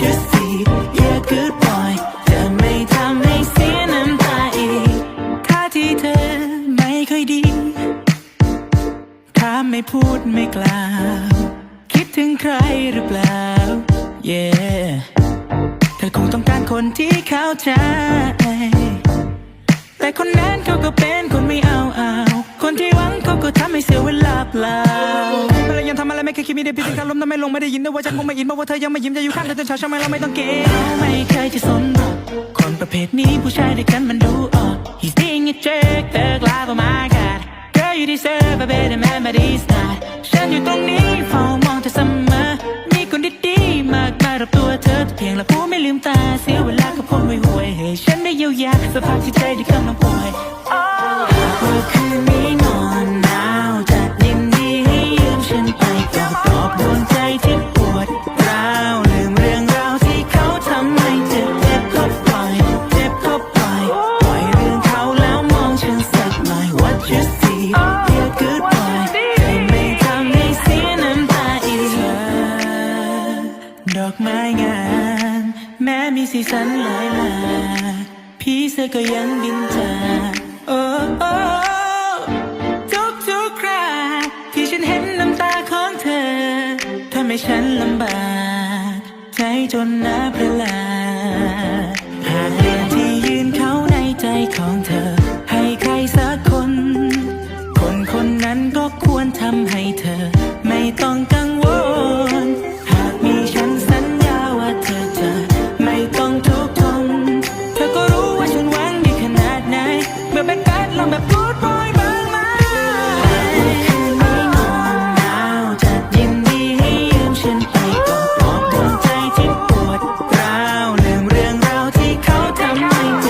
you see yeah good boy ไม่ทำให้เสียน้ำตาอีกถ้าที่เธอไม่คยดี ถ้าไม่พูดไม่กล่าวคิดถึงใครหรือเปล่า yeah เธอคงต้องการคนที่เข้าใจ แต่คนนั้นเขาก็เป็นคนไม่เอาอะ ก็ทำให้เสียเวลาเปล่าเวลายังทำอะไรไม่เคยคิดมีได้พิธีการล้มทำไม่ลงไม่ได้ยินนะว่าฉันคงไม่อินเพราะว่าเธอยังไม่ยิ้มจะอยู่ข้างเธอจนเช้าใช่ไหมเราไม่ต้องเกรงเขาไม่เคยจะสนหรอกคนประเภทนี้ผู้ชายด้วยกันมันดูออก He's being a jerk เธอกลายเป็น my god Girl you deserve a better man but he's not ฉันอยู่ตรงนี้เฝ้ามองเธอเสมอมีคนดีๆมากมายรอบตัวเธอแต่เพียงละผู้ไม่ลืมตาเสียเวลากับคนไม่ห่วยให้ฉันได้เยียวยาสภาพที่ใจที่กำลังป่วยหากว่าคืนนี้นอ ดอกไม้งามแม้มีสีสันหลายหลากพี่เสือก็ยังบินจากโอ้โอ้ทุกทุกคราที่ฉันเห็นน้ำตาของเธอทำให้ฉันลำบาก ใจจนน้ำประลาหากเรื่องที่ยืนเขาในใจของเธอ ให้ใครสักคน คนคนนั้นก็ควรทำให้เธอ ไม่ต้องกังวล night.